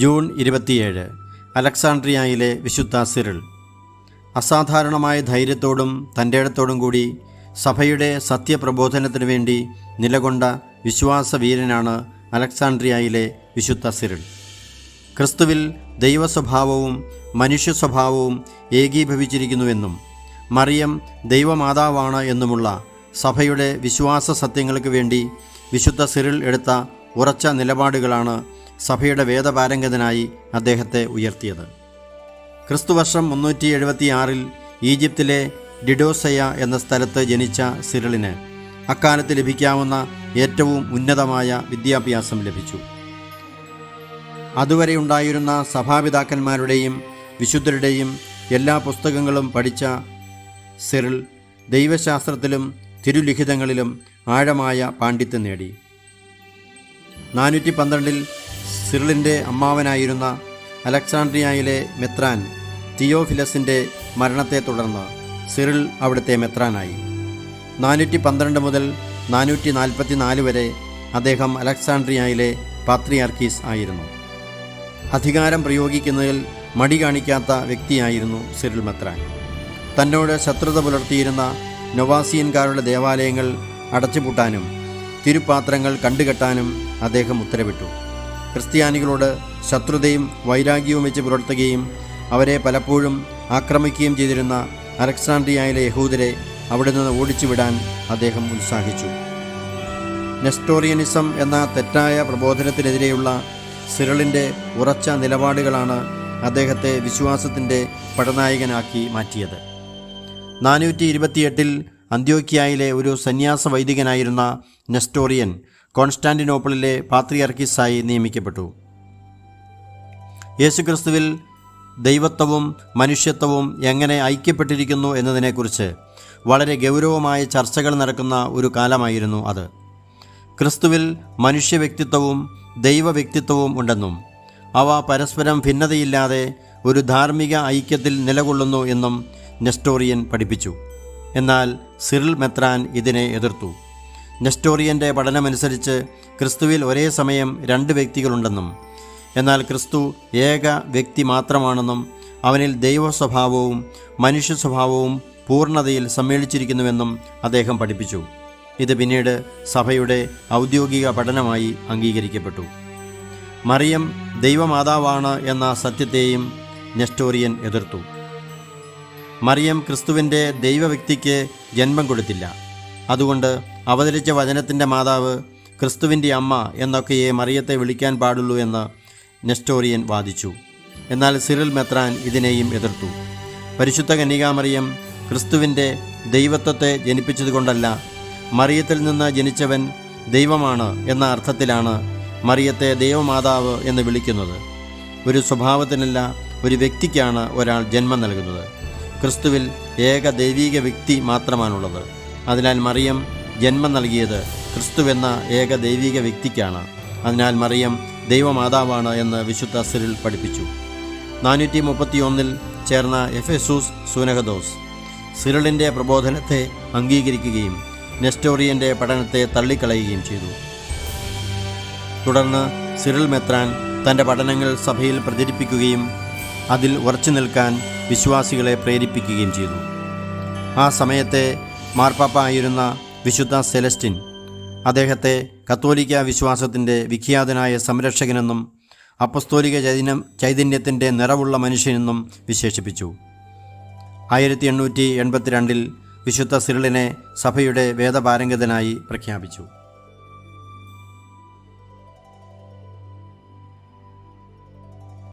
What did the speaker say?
June ഇരുപത്തിയേഴ് അലക്സാണ്ട്രിയയിലെ വിശുദ്ധ സിറിൾ അസാധാരണമായ ധൈര്യത്തോടും തന്റെ ഇടത്തോടും കൂടി സഭയുടെ സത്യപ്രബോധനത്തിനു വേണ്ടി നിലകൊണ്ട വിശ്വാസവീരനാണ് അലക്സാണ്ട്രിയയിലെ വിശുദ്ധ സിറിൾ ക്രിസ്തുവിൽ ദൈവസ്വഭാവവും മനുഷ്യ സ്വഭാവവും ഏകീഭവിച്ചിരിക്കുന്നുവെന്നും മറിയം ദൈവമാതാവാണ് എന്നുമുള്ള സഭയുടെ വിശ്വാസ സത്യങ്ങൾക്ക് വേണ്ടി വിശുദ്ധ സിറിൽ എടുത്ത ഉറച്ച നിലപാടുകളാണ് സഭയുടെ വേദപാരംഗതനായി അദ്ദേഹത്തെ ഉയർത്തിയത്. ക്രിസ്തുവർഷം മുന്നൂറ്റി എഴുപത്തിയാറിൽ ഈജിപ്തിലെ ഡിഡോസയ എന്ന സ്ഥലത്ത് ജനിച്ച സിറിളിന് അക്കാലത്ത് ലഭിക്കാവുന്ന ഏറ്റവും ഉന്നതമായ വിദ്യാഭ്യാസം ലഭിച്ചു. അതുവരെ ഉണ്ടായിരുന്ന സഭാപിതാക്കന്മാരുടെയും വിശുദ്ധരുടെയും എല്ലാ പുസ്തകങ്ങളും പഠിച്ച സിറിൽ ദൈവശാസ്ത്രത്തിലും തിരുലിഖിതങ്ങളിലും ആഴമായ പാണ്ഡിത്യം നേടി. നാനൂറ്റി പന്ത്രണ്ടിൽ സിറിളിന്റെ അമ്മാവനായിരുന്ന അലക്സാണ്ട്രിയയിലെ മെത്രാൻ തിയോഫിലസിന്റെ മരണത്തെ തുടർന്ന് സിറിൽ അവിടുത്തെ മെത്രാനായി. നാനൂറ്റി പന്ത്രണ്ട് മുതൽ നാനൂറ്റി നാൽപ്പത്തി നാല് വരെ അദ്ദേഹം അലക്സാണ്ട്രിയയിലെ പാത്രിയാർക്കീസ് ആയിരുന്നു. അധികാരം പ്രയോഗിക്കുന്നതിൽ മടി കാണിക്കാത്ത വ്യക്തിയായിരുന്നു സിറിൽ മെത്രാൻ. തന്നോട് ശത്രുത പുലർത്തിയിരുന്ന നൊവാസിയൻകാരുടെ ദേവാലയങ്ങൾ അടച്ചുപൂട്ടാനും തിരുപാത്രങ്ങൾ കണ്ടുകെട്ടാനും അദ്ദേഹം ഉത്തരവിട്ടു. ക്രിസ്ത്യാനികളോട് ശത്രുതയും വൈരാഗ്യവും വെച്ച് പുലർത്തുകയും അവരെ പലപ്പോഴും ആക്രമിക്കുകയും ചെയ്തിരുന്ന അലക്സാണ്ട്രിയയിലെ യഹൂദരെ അവിടെ നിന്ന് ഓടിച്ചുവിടാൻ അദ്ദേഹം ഉത്സാഹിച്ചു. നെസ്റ്റോറിയനിസം എന്ന തെറ്റായ പ്രബോധനത്തിനെതിരെയുള്ള സിറളിന്റെ ഉറച്ച നിലപാടുകളാണ് അദ്ദേഹത്തെ വിശ്വാസത്തിന്റെ പടനായകനാക്കി മാറ്റിയത്. നാനൂറ്റി ഇരുപത്തിയെട്ടിൽ അന്ത്യോക്യായിലെ ഒരു സന്യാസ വൈദികനായിരുന്ന നെസ്റ്റോറിയൻ കോൺസ്റ്റാന്റിനോപ്പിളിലെ പാത്രിയർക്കിസായി നിയമിക്കപ്പെട്ടു. യേശുക്രിസ്തുവിൽ ദൈവത്വവും മനുഷ്യത്വവും എങ്ങനെ ഐക്യപ്പെട്ടിരിക്കുന്നു എന്നതിനെക്കുറിച്ച് വളരെ ഗൗരവമായ ചർച്ചകൾ നടക്കുന്ന ഒരു കാലമായിരുന്നു അത്. ക്രിസ്തുവിൽ മനുഷ്യ വ്യക്തിത്വവും ദൈവ വ്യക്തിത്വവും ഉണ്ടെന്നും അവ പരസ്പരം ഭിന്നതയില്ലാതെ ഒരു ധാർമ്മിക ഐക്യത്തിൽ നിലകൊള്ളുന്നു എന്നും നെസ്റ്റോറിയൻ പഠിപ്പിച്ചു. എന്നാൽ സിറിൽ മെത്രാൻ ഇതിനെ എതിർത്തു. നെസ്റ്റോറിയന്റെ പഠനമനുസരിച്ച് ക്രിസ്തുവിൽ ഒരേ സമയം രണ്ട് വ്യക്തികളുണ്ടെന്നും എന്നാൽ ക്രിസ്തു ഏക വ്യക്തി മാത്രമാണെന്നും അവനിൽ ദൈവ സ്വഭാവവും മനുഷ്യ സ്വഭാവവും പൂർണതയിൽ സമ്മേളിച്ചിരിക്കുന്നുവെന്നും അദ്ദേഹം പഠിപ്പിച്ചു. ഇത് പിന്നീട് സഭയുടെ ഔദ്യോഗിക പഠനമായി അംഗീകരിക്കപ്പെട്ടു. മറിയം ദൈവമാതാവാണ് എന്ന സത്യത്തെയും നെസ്റ്റോറിയൻ എതിർത്തു. മറിയം ക്രിസ്തുവിന്റെ ദൈവവ്യക്തിക്ക് ജന്മം കൊടുത്തില്ല. അതുകൊണ്ട് അവതരിച്ച വചനത്തിന്റെ മാതാവ് ക്രിസ്തുവിന്റെ അമ്മ എന്നൊക്കെയേ മറിയത്തെ വിളിക്കാൻ പാടുള്ളൂ എന്ന് നെസ്റ്റോറിയൻ വാദിച്ചു. എന്നാൽ സിറിൽ മെത്രാൻ ഇതിനെയും എതിർത്തു. പരിശുദ്ധ കന്യകാമറിയം ക്രിസ്തുവിന്റെ ദൈവത്വത്തെ ജനിപ്പിച്ചതുകൊണ്ടല്ല മറിയത്തിൽ നിന്ന് ജനിച്ചവൻ ദൈവമാണ് എന്ന അർത്ഥത്തിലാണ് മറിയത്തെ ദൈവമാതാവ് എന്ന് വിളിക്കുന്നത്. ഒരു സ്വഭാവത്തിനല്ല ഒരു വ്യക്തിക്കാണ് ഒരാൾ ജന്മം നൽകുന്നത്. ക്രിസ്തുവിൽ ഏക ദൈവീക വ്യക്തി മാത്രമാണുള്ളത്. അതിനാൽ മറിയം ജന്മം നൽകിയത് ക്രിസ്തുവെന്ന ഏക ദൈവിക വ്യക്തിക്കാണ്. അതിനാൽ മറിയം ദൈവമാതാവാണ് എന്ന് വിശുദ്ധ സിറിൽ പഠിപ്പിച്ചു. നാനൂറ്റി മുപ്പത്തിയൊന്നിൽ ചേർന്ന എഫെസൂസ് സൂനഹദോസ് സിറിളിന്റെ പ്രബോധനത്തെ അംഗീകരിക്കുകയും നെസ്റ്റോറിയന്റെ പഠനത്തെ തള്ളിക്കളയുകയും ചെയ്തു. തുടർന്ന് സിറിൽ മെത്രാൻ തന്റെ പഠനങ്ങൾ സഭയിൽ പ്രചരിപ്പിക്കുകയും അതിൽ ഉറച്ചു നിൽക്കാൻ വിശ്വാസികളെ പ്രേരിപ്പിക്കുകയും ചെയ്തു. ആ സമയത്തെ മാർപ്പാപ്പ ആയിരുന്ന വിശുദ്ധ സെലസ്റ്റിൻ അദ്ദേഹത്തെ കത്തോലിക്ക വിശ്വാസത്തിന്റെ വിഖ്യാതനായ സംരക്ഷകനെന്നും അപ്പസ്തോലിക ചൈതന്യം ചൈതന്യത്തിന്റെ നിറവുള്ള മനുഷ്യനെന്നും വിശേഷിപ്പിച്ചു. ആയിരത്തി എണ്ണൂറ്റി എൺപത്തിരണ്ടിൽ വിശുദ്ധ സിറിളിനെ സഭയുടെ വേദപാരംഗതനായി പ്രഖ്യാപിച്ചു.